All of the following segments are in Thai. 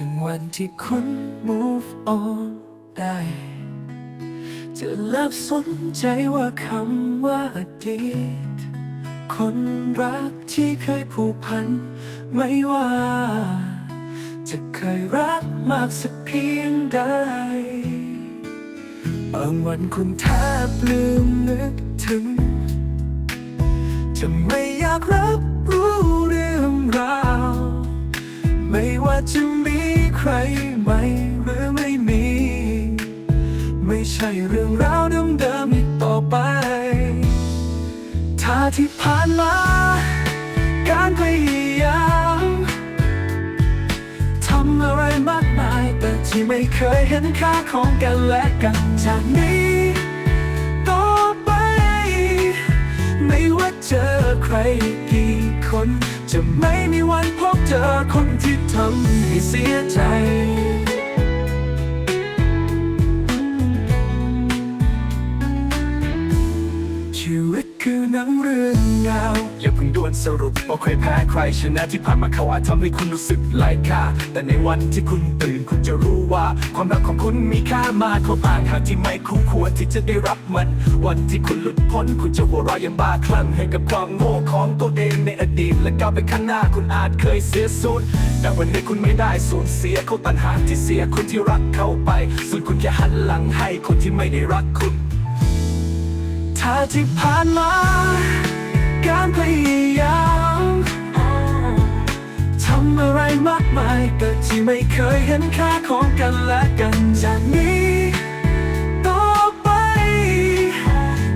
ถึงวันที่คุณ move on ได้จะเลิกสนใจว่าคำว่าอดีต คนรักที่เคยผูกพัน ไม่ว่า จะเคยรักมากสักเพียงใดบางวันคุณแทบลืมนึกถึง จะไม่อยากรับ ว่าจะมีใครไหมหรือไม่มี ไม่ใช่เรื่องราวเดิมๆอีกต่อไปถ้าที่ผ่านมาการพยายามทำอะไรมากมาย แต่ที่ไม่เคยเห็นค่าของกันและกันจากนี้ต่อไป ไม่ว่าเจอใครกี่คน จะไม่มีวันพบเจอคนที่ทำให้เสียใจ ชีวิตคือหนังเรื่องราวอย่าเพิ่งด่วนสรุปว่าใครแพ้ใครชนะที่ผ่านมาเขาอาจทำให้คุณรู้สึกไร้ค่าแต่ในวันที่คุณตื่นคุณจะรู้ว่า ความรักของคุณมีค่ามากกว่าบางทางที่ไม่คู่ควรที่จะได้รับมัน วันที่คุณหลุดพ้นคุณจะหัวเราะอยังบ้าคลั่งให้กับความโง่ของตัวเองในอดีตและก้าวไปข้างหน้าคุณอาจเคยเสียสูญแต่วันนี้คุณไม่ได้สูญเสียเขาตัณหาที่เสียคนที่รักเขาไปส่วนคุณแค่หันหลังให้คนที่ไม่ได้รักคุณาที่ผ่านมา การพยายามทำอะไรมากมายแต่ที่ไม่เคยเห็นค่าของกันและกันจากนี้ต่อไป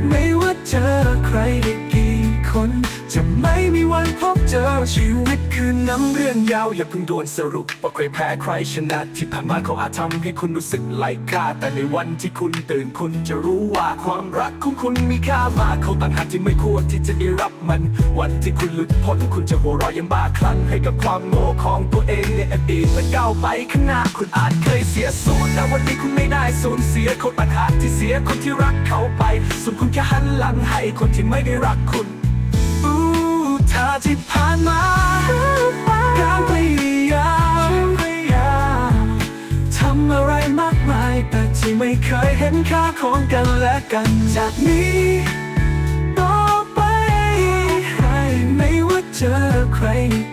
ไม่ว่าเจอใครได้กี่คน จะไม่มีวันพบเจอชีวิตคือนังเรื่องยาว อย่าเพิ่งด่วนสรุปว่าใครแพ้ใครชนะที่ผ่านมาเขาอาจทำให้คุณรู้สึกไร้ค่า แต่ในวันที่คุณตื่นคุณจะรู้ว่าความรักของคุณมีค่ามากเขาต่างหากที่ไม่ควรที่จะได้รับมัน วันที่คุณหลุดพ้นคุณจะหัวเราะอยังบ้าคลั่งให้กับความโง่ของตัวเองในอดีตและก้าวไปข้างหน้าคุณอาจเคยเสียสูญแต่วันนี้คุณไม่ได้สูญเสียเขาต่างหากที่เสียคนที่รักเขาไปส่วนคุณแค่หันหลังให้คนที่ไม่ได้รักคุณ ที่ผ่านมาการพยายามทำอะไรมากมาย แต่ที่ไม่เคยเห็นค่าของกันและกันจากนี้ต่อไปไม่ว่าเจอใคร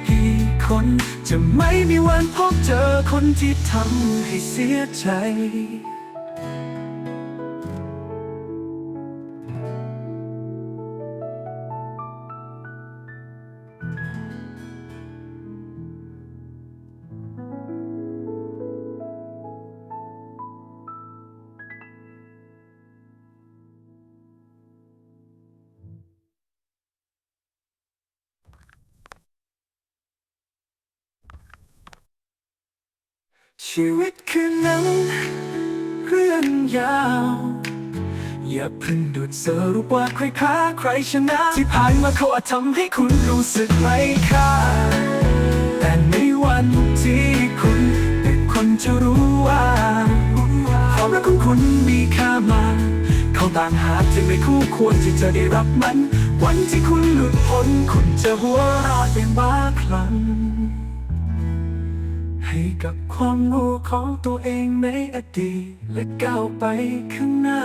กี่คน จะไม่มีวันพบเจอคนที่ทำให้เสียใจ ชีวิตคือหนังเรื่องยาว อย่าเพิ่งด่วนสรุปว่าใครแพ้ใครชนะ ที่ผ่านมาเขาอาจทำให้คุณรู้สึกไร้ค่า แต่ในวันที่คุณเป็นคนจะรู้ว่าความรักของคุณมีค่ามากเขาต่างหากที่ไม่คู่ควรที่จะได้รับมัน วันที่คุณหลุดพ้นคุณจะหัวเราะอย่างบ้าคลั่ง ให้กับความรู้ของตัวเองในอดีตและก้าวไปข้างหน้า